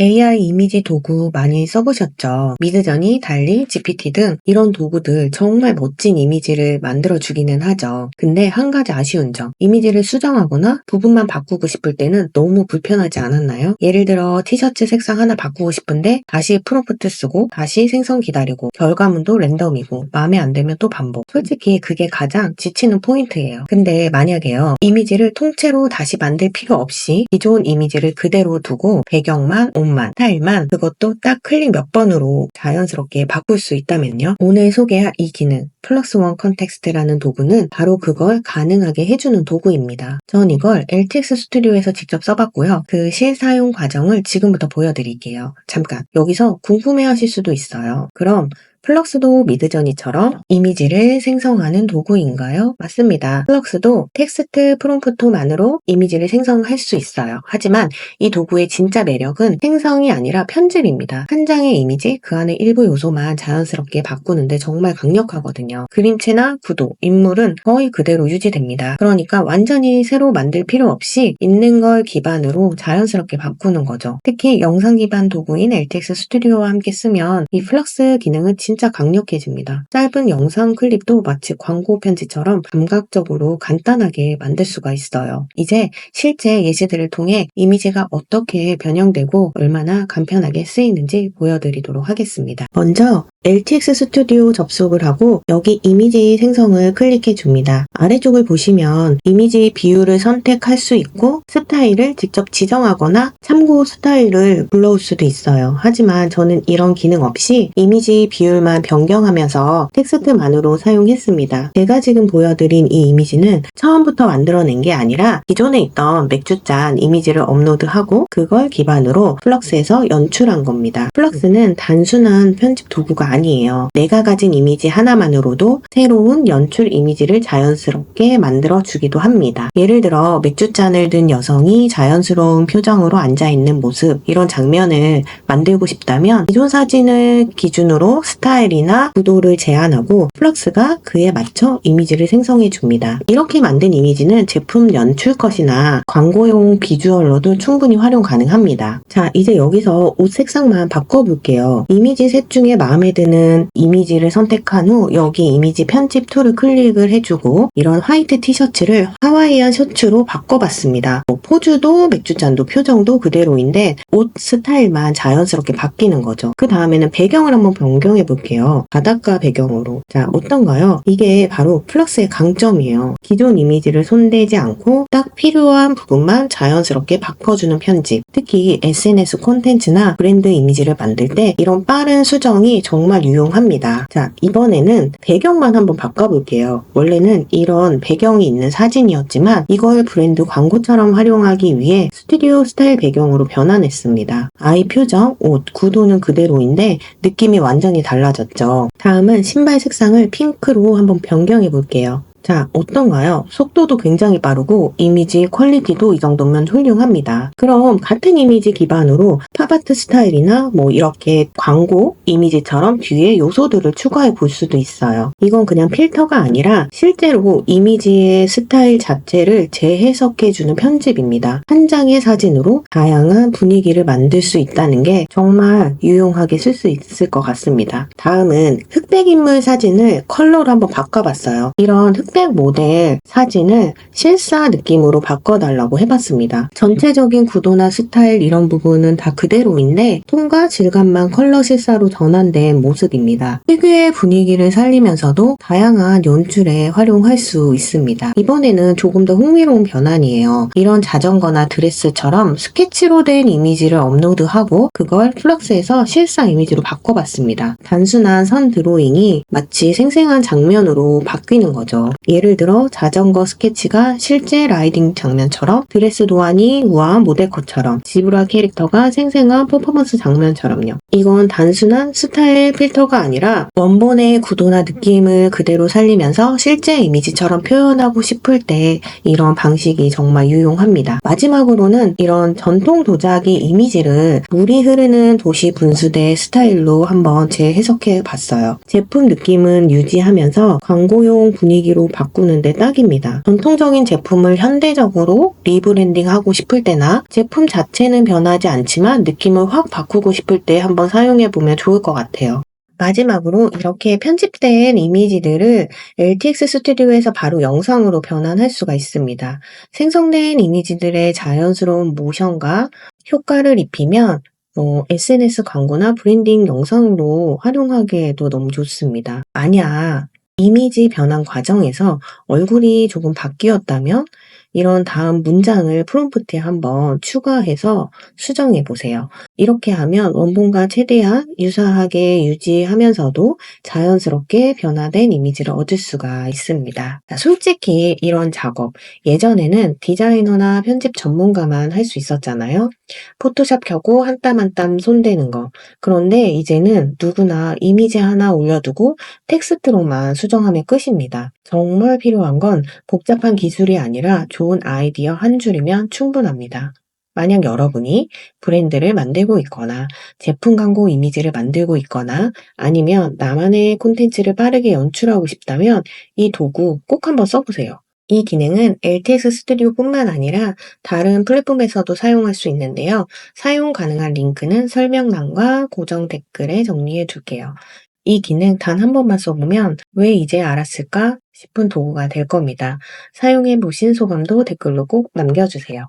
AI 이미지 도구 많이 써보셨죠? 미드저니, 달리, GPT 등 이런 도구들 정말 멋진 이미지를 만들어주기는 하죠. 근데 한 가지 아쉬운 점, 이미지를 수정하거나 부분만 바꾸고 싶을 때는 너무 불편하지 않았나요? 예를 들어 티셔츠 색상 하나 바꾸고 싶은데 다시 프롬프트 쓰고 다시 생성 기다리고 결과물도 랜덤이고 마음에 안 들면 또 반복. 솔직히 그게 가장 지치는 포인트예요. 근데 만약에요, 이미지를 통째로 다시 만들 필요 없이 기존 이미지를 그대로 두고 배경만 옷만, 스타일만 그것도 딱 클릭 몇 번으로 자연스럽게 바꿀 수 있다면요. 오늘 소개할 이 기능 플러스 원 컨텍스트라는 도구는 바로 그걸 가능하게 해주는 도구입니다. 전 이걸 LTX 스튜디오에서 직접 써봤고요. 그 실사용 과정을 지금부터 보여드릴게요. 잠깐 여기서 궁금해하실 수도 있어요. 그럼 플럭스도 미드저니처럼 이미지를 생성하는 도구인가요? 맞습니다. 플럭스도 텍스트 프롬프트만으로 이미지를 생성할 수 있어요. 하지만 이 도구의 진짜 매력은 생성이 아니라 편집입니다. 한 장의 이미지, 그 안에 일부 요소만 자연스럽게 바꾸는데 정말 강력하거든요. 그림체나 구도, 인물은 거의 그대로 유지됩니다. 그러니까 완전히 새로 만들 필요 없이 있는 걸 기반으로 자연스럽게 바꾸는 거죠. 특히 영상 기반 도구인 LTX 스튜디오와 함께 쓰면 이 플럭스 기능은 진짜 강력해집니다. 짧은 영상 클립도 마치 광고 편지처럼 감각적으로 간단하게 만들 수가 있어요. 이제 실제 예시들을 통해 이미지가 어떻게 변형되고 얼마나 간편하게 쓰이는지 보여드리도록 하겠습니다. 먼저 LTX 스튜디오 접속을 하고 여기 이미지 생성을 클릭해 줍니다. 아래쪽을 보시면 이미지 비율을 선택할 수 있고 스타일을 직접 지정하거나 참고 스타일을 불러올 수도 있어요. 하지만 저는 이런 기능 없이 이미지 비율 만 변경하면서 텍스트만으로 사용했습니다. 제가 지금 보여드린 이 이미지는 처음부터 만들어낸 게 아니라 기존에 있던 맥주잔 이미지를 업로드하고 그걸 기반으로 플럭스에서 연출한 겁니다. 플럭스는 단순한 편집 도구가 아니에요. 내가 가진 이미지 하나만으로도 새로운 연출 이미지를 자연스럽게 만들어 주기도 합니다. 예를 들어 맥주잔을 든 여성이 자연스러운 표정으로 앉아 있는 모습 이런 장면을 만들고 싶다면 기존 사진을 기준으로 스타일 이나 구도를 제한하고 플럭스가 그에 맞춰 이미지를 생성해 줍니다. 이렇게 만든 이미지는 제품 연출 컷이나 광고용 비주얼로도 충분히 활용 가능합니다. 자 이제 여기서 옷 색상만 바꿔볼게요. 이미지 셋 중에 마음에 드는 이미지를 선택한 후 여기 이미지 편집 툴을 클릭을 해주고 이런 화이트 티셔츠를 하와이안 셔츠로 바꿔봤습니다. 뭐 포즈도 맥주잔도 표정도 그대로인데 옷 스타일만 자연스럽게 바뀌는 거죠. 그 다음에는 배경을 한번 변경해 볼게요. 바닷가 배경으로. 자, 어떤가요? 이게 바로 플러스의 강점이에요. 기존 이미지를 손대지 않고 딱 필요한 부분만 자연스럽게 바꿔주는 편집. 특히 SNS 콘텐츠나 브랜드 이미지를 만들 때 이런 빠른 수정이 정말 유용합니다. 자, 이번에는 배경만 한번 바꿔볼게요. 원래는 이런 배경이 있는 사진이었지만 이걸 브랜드 광고처럼 활용하기 위해 스튜디오 스타일 배경으로 변환했습니다. 아이 표정, 옷, 구도는 그대로인데 느낌이 완전히 달라졌 죠. 다음은 신발 색상을 핑크로 한번 변경해 볼게요. 자, 어떤가요? 속도도 굉장히 빠르고 이미지 퀄리티도 이 정도면 훌륭합니다. 그럼 같은 이미지 기반으로 팝아트 스타일이나 뭐 이렇게 광고 이미지처럼 뒤에 요소들을 추가해 볼 수도 있어요. 이건 그냥 필터가 아니라 실제로 이미지의 스타일 자체를 재해석해 주는 편집입니다. 한 장의 사진으로 다양한 분위기를 만들 수 있다는 게 정말 유용하게 쓸 수 있을 것 같습니다. 다음은 흑백 인물 사진을 컬러로 한번 바꿔봤어요. 이런 흑백 모델 사진을 실사 느낌으로 바꿔달라고 해봤습니다. 전체적인 구도나 스타일 이런 부분은 다 그대로인데 톤과 질감만 컬러 실사로 전환된 모습입니다. 특유의 분위기를 살리면서도 다양한 연출에 활용할 수 있습니다. 이번에는 조금 더 흥미로운 변환이에요. 이런 자전거나 드레스처럼 스케치로 된 이미지를 업로드하고 그걸 플럭스에서 실사 이미지로 바꿔봤습니다. 단순한 선 드로잉이 마치 생생한 장면으로 바뀌는 거죠. 예를 들어 자전거 스케치가 실제 라이딩 장면처럼 드레스 도안이 우아한 모델컷처럼 지브라 캐릭터가 생생한 퍼포먼스 장면처럼요. 이건 단순한 스타일 필터가 아니라 원본의 구도나 느낌을 그대로 살리면서 실제 이미지처럼 표현하고 싶을 때 이런 방식이 정말 유용합니다. 마지막으로는 이런 전통 도자기 이미지를 물이 흐르는 도시 분수대 스타일로 한번 재해석해 봤어요. 제품 느낌은 유지하면서 광고용 분위기로 바꾸는데 딱입니다. 전통적인 제품을 현대적으로 리브랜딩하고 싶을 때나 제품 자체는 변하지 않지만 느낌을 확 바꾸고 싶을 때 한번 사용해보면 좋을 것 같아요. 마지막으로 이렇게 편집된 이미지들을 LTX 스튜디오에서 바로 영상으로 변환할 수가 있습니다. 생성된 이미지들의 자연스러운 모션과 효과를 입히면 어, SNS 광고나 브랜딩 영상으로 활용하기에도 너무 좋습니다. 만약 이미지 변환 과정에서 얼굴이 조금 바뀌었다면 이런 다음 문장을 프롬프트에 한번 추가해서 수정해 보세요. 이렇게 하면 원본과 최대한 유사하게 유지하면서도 자연스럽게 변화된 이미지를 얻을 수가 있습니다. 자, 솔직히 이런 작업 예전에는 디자이너나 편집 전문가만 할 수 있었잖아요. 포토샵 켜고 한 땀 한 땀 손대는 거. 그런데 이제는 누구나 이미지 하나 올려두고 텍스트로만 수정하면 끝입니다. 정말 필요한 건 복잡한 기술이 아니라 좋은 아이디어 한 줄이면 충분합니다. 만약 여러분이 브랜드를 만들고 있거나 제품 광고 이미지를 만들고 있거나 아니면 나만의 콘텐츠를 빠르게 연출하고 싶다면 이 도구 꼭 한번 써보세요. 이 기능은 LTX 스튜디오뿐만 아니라 다른 플랫폼에서도 사용할 수 있는데요. 사용 가능한 링크는 설명란과 고정 댓글에 정리해 둘게요. 이 기능 단 한 번만 써보면 왜 이제 알았을까 싶은 도구가 될 겁니다. 사용해 보신 소감도 댓글로 꼭 남겨주세요.